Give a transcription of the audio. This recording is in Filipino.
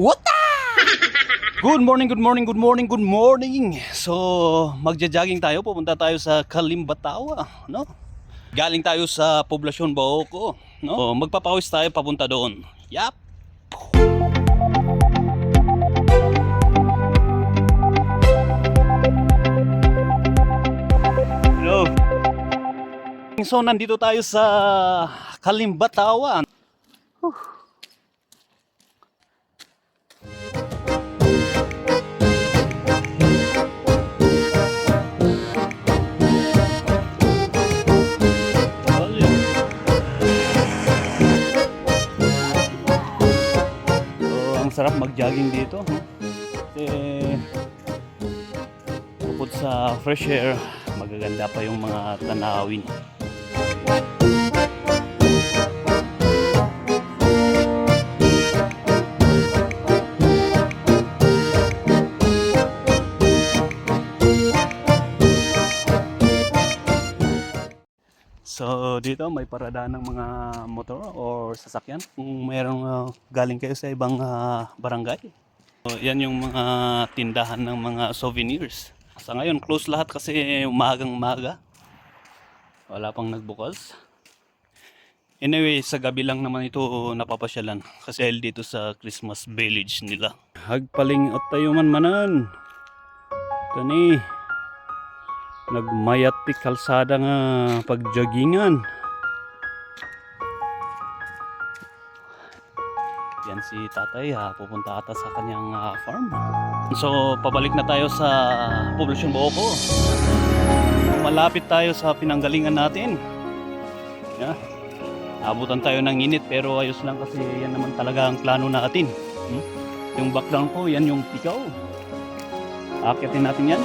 What Good morning, good morning, good morning, good morning. So, magja-jogging tayo. Pupunta tayo sa Kalimbatawa, no? Galing tayo sa poblasyon Baoko, no? So, magpapawis tayo papunta doon. Yap. Hello. So, nandito tayo sa Kalimbatawa. So, ang sarap mag-jogging dito. Kasi bukod sa fresh air, magaganda pa yung mga tanawin. So dito may parada ng mga motor or sasakyan kung mayroong uh, galing kayo sa ibang uh, barangay. So, yan yung mga tindahan ng mga souvenirs. Sa ngayon close lahat kasi umagang umaga. Wala pang nagbukas. Anyway, sa gabi lang naman ito napapasyalan kasi dito sa Christmas village nila. Hagpaling at tayo man manan. Tani nagmayat ti kalsada nga pagjoggingan. Yan si tatay ha, pupunta ata sa kanyang ah, farm. So pabalik na tayo sa poblasyon Booko. Malapit tayo sa pinanggalingan natin. Yeah. Abutan tayo ng init pero ayos lang kasi yan naman talaga ang plano natin. Hmm? Yung background ko, yan yung pikaw. Akitin natin yan.